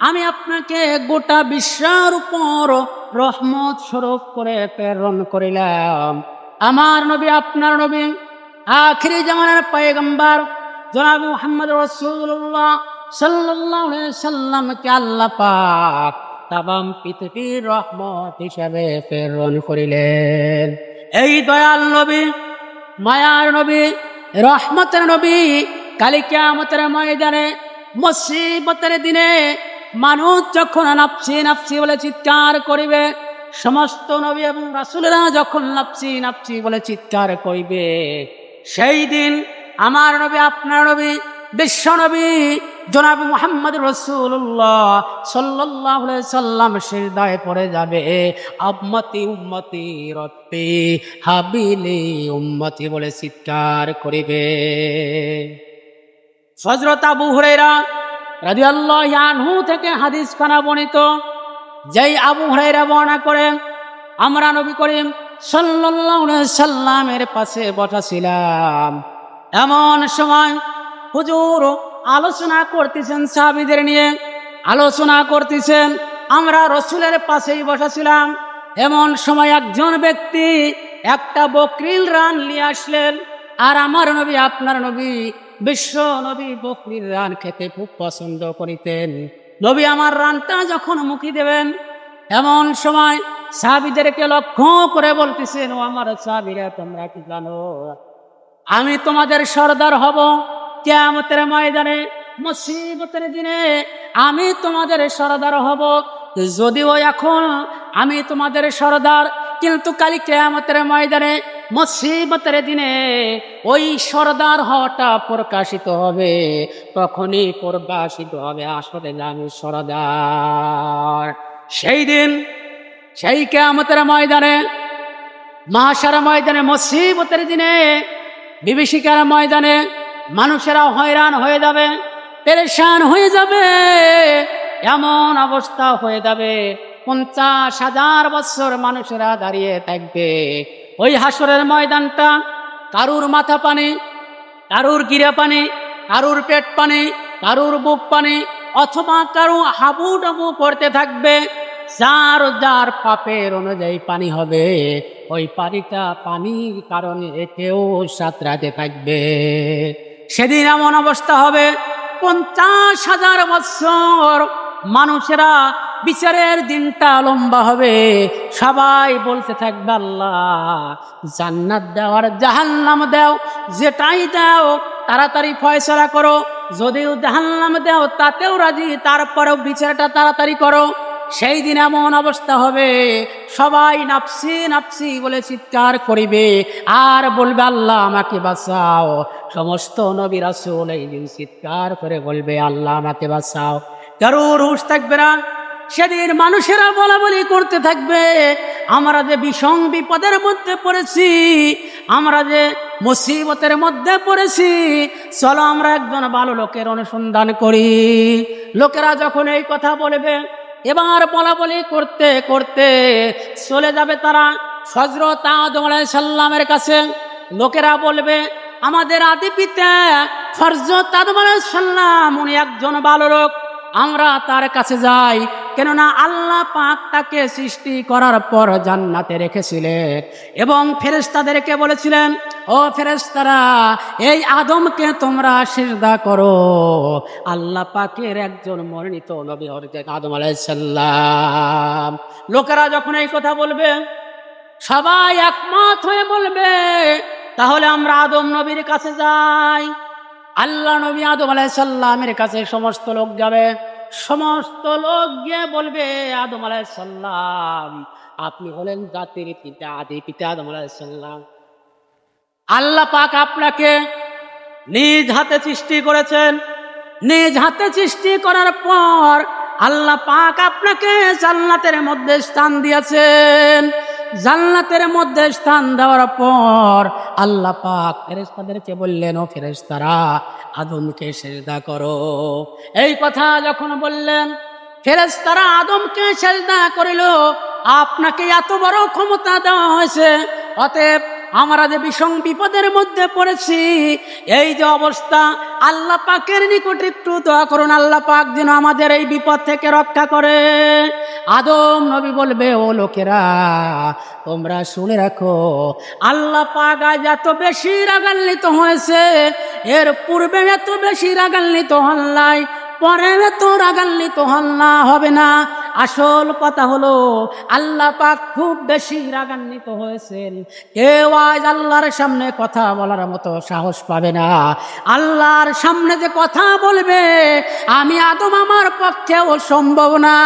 আমি আপনাকে গোটা বিশ্বের উপর রহমত স্বরূপ করে প্রেরণ করিলাম। আমার নবী, আপনার নবী, আখিরি জামানার পয়গম্বর জনাব মোহাম্মদ রসুল্লাহ সাল্লাহ সাল্লামকে আল্লাহ পাক তাম পৃথিবীর রহমত হিসাবে প্রেরণ করিলেন। এই দয়াল নবী, মায়ার নবী, রহমতের নবী, কালী কিয়ামতের ময়দানে, মুসিবতের দিনে মানুষ যখন নাপসি নাপসি বলে চিৎকার করিবে, সমস্ত নবী এবং রাসুলেরা যখন নাপসি নাপসি বলে চিৎকার করিবে, সেই দিন আমার নবী, আপনার নবী, বিশ্ব নবী, জনাব মোহাম্মদ রসুল্লাহ সাল্লাহ সাল্লাম সিরদায় পড়ে যাবে। আম্মতি উম্মতি রত্পে হাবিলি উম্মতি বলে চিৎকার করিবে। হজরত আবু হুরাইরা রাদিয়াল্লাহু আনহু থেকে হাদিস খানা বর্ণিত, যেই আবু হুরাইরা বর্ণনা করেন আমরা নবী করিম আলাইহি সাল্লামের পাশে বসা ছিলাম এমন সময় হুজুর আলোচনা করতেছেন সাহাবীদের নিয়ে, আলোচনা করতেছেন, আমরা রসুলের পাশেই বসেছিলাম। এমন সময় একজন ব্যক্তি একটা বকরিল রান নিয়ে আসলেন, আর আমার নবী, আপনার নবী বিশ্ব নবী বকরির রান খেতে খুব পছন্দ করিতেন। নবী আমার রানটা যখন মুখি দেবেন, এমন সময় সাহাবিদেরকে লক্ষ্য করে বলতেছেন, ও আমার সাহাবিরা, তোমরা কি জানো? আমি তোমাদের সর্দার হব কেয়ামতের ময়দানে, মুসিবতের দিনে আমি তোমাদের সর্দার হব। যদিও এখন আমি তোমাদের সর্দার, কিন্তু কালি কেয়ামতের ময়দানে মুসিবতের দিনে ওই সর্দার হওয়াটা প্রকাশিত হবে, তখনই প্রকাশিত হবে আসলে আমি সর্দার। সেই দিন, সেই কেয়ামতের ময়দানে, মহাসার ময়দানে, মুসিবতের দিনে, বিভীষিকার ময়দানে মানুষেরা হয়রান হয়ে যাবে, পেরেশান হয়ে যাবে, এমন অবস্থা হয়ে যাবে, পঞ্চাশ হাজার বছর মানুষেরা দাঁড়িয়ে থাকবে। ওই হাসরের ময়দানটা, কারুর মাথা পানি, কারুর গিরা পানি, কারুর পেট পানি, কারুর বুক পানি, অথবা কারু হাবু ডাবু করতে থাকবে, যার যার পাপের অনুযায়ী পানি হবে, ওই পানিটা পানির কারণে এতেও সাঁতরাতে থাকবে। সেদিন এমন অবস্থা হবে, পঞ্চাশ হাজার বছর মানুষেরা বিচারের দিনটা লম্বা হবে। সবাই বলতে থাকবে, আল্লাহ, জান্নাত দেওয়ার জাহান্নাম দাও, যেটাই দাও, তাড়াতাড়ি ফয়সলা করো। যদিও জাহান্নাম দাও, তাতেও রাজি, তারপরেও বিচারটা তাড়াতাড়ি করো। সেই দিন এমন অবস্থা হবে, সবাই নাপসি নাপসি বলে চিৎকার করিবে। আর বলবে, আল্লাহ, আমাকে বাঁচাও। সমস্ত নবী রাসূল এই দিন চিৎকার করে বলবে, আল্লাহ, আমাকে বাঁচাও। কারোর হুশ থাকবে না। সেদিন মানুষেরা বলা বলি করতে থাকবে, আমরা যে বিষম বিপদের মধ্যে পড়েছি, আমরা যে মুসিবতের মধ্যে পড়েছি, চলো আমরা একজন ভালো লোকের অনুসন্ধান করি। লোকেরা যখন এই কথা বলবে, এবার বলা বলি করতে করতে চলে যাবে তারা হজরত আদম সাল্লামের কাছে। লোকেরা বলবে, আমাদের আদি পিতা হজরত আদম সাল্লাম উনি একজন ভালো লোক, আমরা তার কাছে যাই। কেননা আল্লাহ পাক তাকে সৃষ্টি করার পর জান্নাতে রেখেছিলেন। এবং ফেরেস্তাদেরকে বলেছিলেন, ও ফেরেস্তারা এই আদমকে তোমরা সিজদা করো। আল্লাহ পাকের একজন মনোনীত নবী হরজেক আদম আলাইসাল্লাম লোকেরা যখন এই কথা বলবে, সবাই একমত হয়ে বলবে, তাহলে আমরা আদম নবীর কাছে যাই। আল্লাহ নবী আদম আলাইসাল্লামের কাছে সমস্ত লোক যাবে। সমস্ত লোক গিয়ে বলবে, আদম আলাইসাল্লাম আপনি হলেন জাতির পিতা, আদি পিতা আদম আলাইসাল্লাম আল্লাহ পাক আপনাকে নিজ হাতে সৃষ্টি করেছেন। নিজ হাতে সৃষ্টি করার পর আল্লাহ পাক আপনাকে জান্নাতের মধ্যে স্থান দিয়েছেন। জান্নাতের মধ্যে স্থান দেওয়ার পর আল্লাহ পাক ফেরেস্তাদেরকে বললেন, ও ফেরেস্তারা আদমকে সেজদা করো। এই কথা যখন বললেন ফেরেজ তারা আদমকে সেজদা করিল, আপনাকে এত বড় ক্ষমতা দেওয়া হয়েছে, অতএব আমরা যে বিষম বিপদের মধ্যে পড়েছি, এই যে অবস্থা, আল্লাহ পাকের নিকট একটু দোয়া করুন, আল্লাহ পাক যেন আমাদের এই বিপদ থেকে রক্ষা করে। আদম নবী বলবে, ও লোকেরা, তোমরা শুনে রাখো, আল্লাহ পাক আজ এত বেশি রাগান্বিত হয়েছে, এর পূর্বে এত বেশি রাগান্বিত হন নাই, পরে এত রাগান্বিত না, হবে না। আসল কথা হলো, আল্লাহ পাক খুব বেশি রাগান্বিত হয়েছেন। কেউ আজ আল্লাহর সামনে কথা বলার মতো সাহস পাবে না। আল্লাহর সামনে যে কথা বলবে, আমি আদম আমার পক্ষেও সম্ভব না।